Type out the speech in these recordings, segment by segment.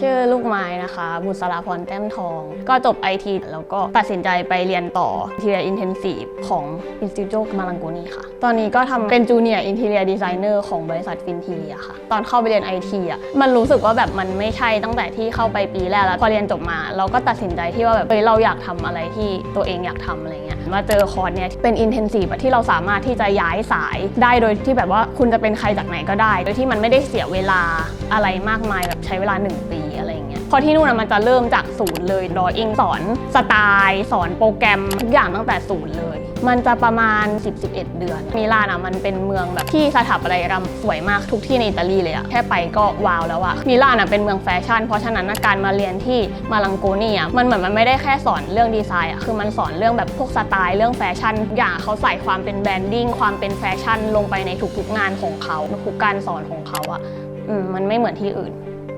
ชื่อลูกไม้นะคะ บุษราพรแต้มทอง ก็จบ IT แล้วก็ตัดสินใจไปเรียนต่อ Interior Intensive ของ Institute มาลังโกนีค่ะ ตอนนี้ก็ทำเป็น Junior Interior Designer ของบริษัทฟินทีอะค่ะ ตอนเข้าไปเรียน IT อะมันรู้สึกว่าแบบมันไม่ใช่ตั้งแต่ที่เข้าไปปีแรกแล้วพอเรียนจบมา เราก็ตัดสินใจที่ว่าแบบเฮ้ยเราอยากทำอะไรที่ตัวเองอยากทำอะไรเงี้ยมาเจอคอร์สเนี่ยเป็น intensive อะที่เราสามารถที่จะย้ายสายได้โดยที่แบบว่าคุณจะเป็นใครจากไหนก็ได้ โดยที่มันไม่ได้เสียเวลาอะไรมากมายแบบใช้เวลา 1 ปี อะไรางเงี้ยเพอที่นู่นอะมันจะเริ่มจากศูนย์เลยดออิงสอนสไตล์สอนโปรแกรมทุกอย่างตั้งแต่ศูนย์เลย มันจะประมาณ 10-11 เดือน มิลานอะมันเป็นเมืองแบบที่สถาปัตยกรรมสวยมากทุกที่ในอิตาลีเลยอะแค่ไปก็ว้าวแล้วอะมิลานอะเป็นเมืองแฟชั่น เพราะฉะนั้นการมาเรียนที่มาลังโกนีอะมันเหมือนมันไม่ได้แค่สอนเรื่องดีไซน์อะคือมันสอนเรื่องแบบพวกสไตล์เรื่องแฟชั่นทุกอย่างเขาใส่ความเป็นแบรนดิ้งความเป็นแฟชั่นลงไปในทุกๆงานของเขาทุกการสอนของเขาอะอมมันไม่เหมือนที่อื่น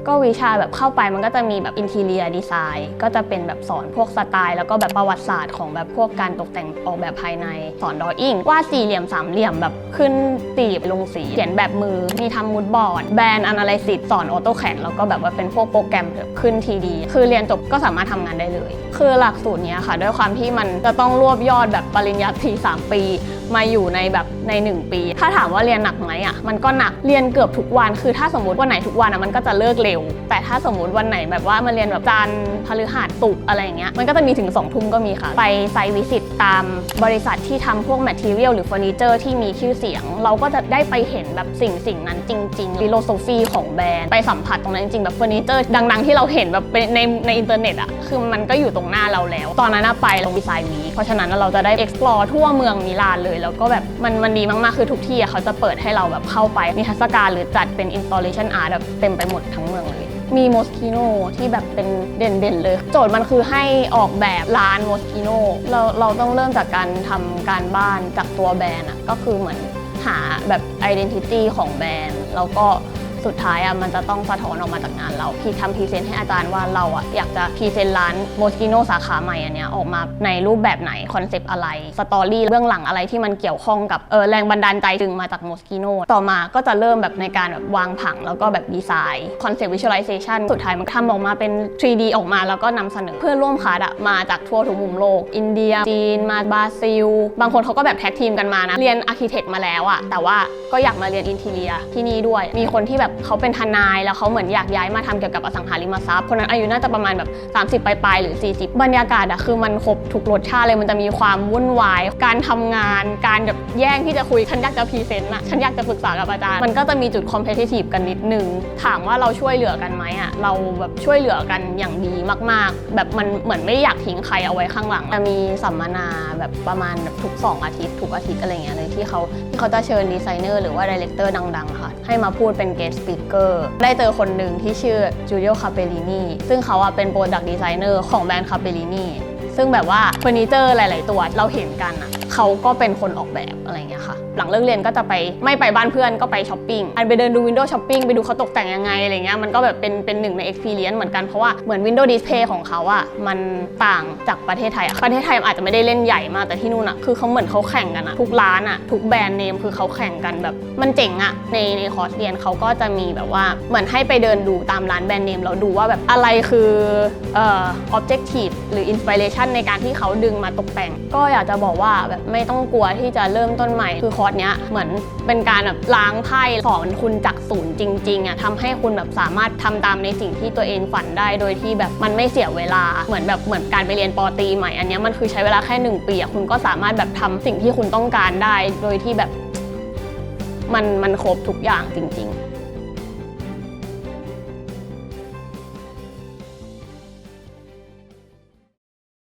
ก็วิชาแบบเข้าไปมันก็จะมีแบบอินเรียดีไซน์ก็จะเป็นแบบสอนพวกสไตล์ แล้วก็แบบประวัติศาสตร์ของแบบพวกการตกแต่งออกแบบภายในสอนดออิ่งวาดสี่เหลี่ยมสามเหลี่ยมแบบขึ้นตีบลงสี เขียนแบบมือมีทำมูดบอร์ดแบรนด์อนาลิซิสสอนออโต้แ d แล้วก็แบบว่าเป็นพวกโปรแกรมแบบขึ้นทีดีคือเรียนจบก็สามารถทำงานได้เลย คือหลักสูตรนี้ค่ะ ด้วยความที่มันจะต้องรวบยอดแบบปริญญาตรีสามปี มาอยู่ในแบบใน 1 ปี ถ้าถามว่าเรียนหนักไหมอะมันก็หนักเรียนเกือบทุกวันคือถ้าสมมติวันไหนทุกวันอะมันก็จะเลิกเร็วแต่ถ้าสมมติวันไหนแบบว่ามาเรียนแบบจันทร์พฤหัสศุกร์อะไรอย่างเงี้ยมันก็จะมีถึง2องทุ่มก็มีค่ะ ไปไซต์วิสิตตามบริษัทที่ทำพวกแมทเทียลหรือเฟอร์นิเจอร์ที่มีชื่อเสียง เราก็จะได้ไปเห็นแบบสิ่งสิ่งนั้นจริงๆฟิโลโซฟีของแบรนด์ไปสัมผัสตรงนั้นจริงๆแบบเฟอร์นิเจอร์ดังๆ ที่เราเห็นแบบในในอินเทอร์เน็ตอะคือมันก็อยู่ตรงหน้าเราแล้ว ตอนนั้นไปลงดีไซน์วีเพราะฉะนั้นเราจะได้ explore ทั่วเมืองมิลานเลย แล้วก็แบบมันมันดีมากๆ คือทุกที่เขาจะเปิดให้เราแบบเข้าไปมีทรรศกาลหรือจัดเป็น installation art แบบเต็มไปหมดทั้งเมือง มีโมสคิโนที่แบบเป็นเด่นๆเลย โจทย์มันคือให้ออกแบบร้านโมสคิโนเราเราต้องเริ่มจากการทำการบ้านจากตัวแบรนด์อะก็คือเหมือนหาแบบไอดีนิตี้ของแบรนด์แล้วก็ สุดท้ายอะมันจะต้องสะท้อนออกมาจากงานเราพี่ทำพรีเซนต์ให้อาจารย์ว่าเราอะอยากจะพรีเซนต์ร้านโมสกิโนสาขาใหม่อันเนี้ยออกมาในรูปแบบไหนคอนเซปต์อะไรสตอรี่เบื้องหลังอะไรที่มันเกี่ยวข้องกับเออแรงบันดาลใจจึงมาจากโมสกิโนต่อมาก็จะเริ่มแบบในการแบบวางผังแล้วก็แบบดีไซน์คอนเซปต์วิชวลไลเซชันสุดท้ายมันทำออกมาเป็น 3D ออกมาแล้วก็นำเสนอเพื่อนร่วมคาอะมาจากทั่วทุกมุมโลก อินเดีย จีน มาบราซิล บางคนเขาก็แบบแท็กทีมกันมานะ เรียนอาร์เคเต็กมาแล้วอะแต่ว่าก็อยากมาเรียนอินทีเรียที่นี่ด้วย มีคนที่แบบเขาเป็นทนายแล้วเขาเหมือนอยากย้ายมาทำเกี่ยวกับอสังหาริมทรัพย์คนนั้นอายุน่าจะประมาณแบบ 30 ปลายๆหรือ 40 บรรยากาศอะคือมันครบทุกรสชาติเลยมันจะมีความวุ่นวาย การทำงาน การแบบแย่งที่จะคุยฉันอยากจะพรีเซนต์อะฉันอยากจะปรึกษากับอาจารย์มันก็จะมีจุดคอมเพล i ทีฟกันนิดนึงถามว่าเราช่วยเหลือกันไหมอะเราแบบช่วยเหลือกันอย่างดีมาก ๆ แบบมันเหมือนไม่อยากทิ้งใครเอาไว้ข้างหลังจะมีสัมมนาแบบประมาณแบบทุก 2 อาทิตย์ทุกอาทิตย์อะไรเงี้ยเลยที่เขาที่เขาจะเชิญดีไซเนอร์หรือว่าดีเลกเตอร์ดังๆค่ะให้มาพูดเป็นเกสปิเกอร์ได้เจอคนหนึ่งที่ชื่อจูเลียคาเปลินีซึ่งเขาอะเป็นโปรดักต์ดีไซเนอร์ของแบรนด์คาเปลินี ซึ่งแบบว่าเฟอร์นิเจอร์หลาย ๆ ตัวเราเห็นกันอะเขาก็เป็นคนออกแบบอะไรเงี้ยค่ะ หลังเลิกเรียนก็จะไปไม่ไปบ้านเพื่อนก็ไปช้อปปิ้งอันไปเดินดูวินโดว์ช้อปปิ้งไปดูเขาตกแต่งยังไงอะไรเงี้ยมันก็แบบเป็นเป็นหนึ่งใน experience เหมือนกันเพราะว่าเหมือนวินโดว์ดิสเพย์ของเขาอะมันต่างจากประเทศไทยอะประเทศไทยอาจจะไม่ได้เล่นใหญ่มากแต่ที่นู่นอะคือเขาเหมือนเขาแข่งกันอะทุกร้านอะทุกแบรนด์เนมคือเขาแข่งกันแบบมันเจ๋งอะในในคอร์สเรียนเขาก็จะมีแบบว่าเหมือนให้ไปเดินดูตามร้านแบรนด์เนมแล้วดูว่าแบบอะไรคือเอ่อ objective หรือ inspiration ในการที่เขาดึงมาตกแต่ง ก็อยากจะบอกว่าแบบไม่ต้องกลัวที่จะเริ่มต้นใหม่ คือคอร์สเนี้ยเหมือนเป็นการแบบล้างไพ่สอนคุณจากศูนย์จริงๆอะทำให้คุณแบบสามารถทำตามในสิ่งที่ตัวเองฝันได้ โดยที่แบบมันไม่เสียเวลา เหมือนแบบเหมือนการไปเรียนปอตีใหม่ อันเนี้ยมันคือใช้เวลาแค่หนึ่งปีอะคุณก็สามารถแบบทำสิ่งที่คุณต้องการได้ โดยที่แบบมันมันครบทุกอย่างจริง ๆ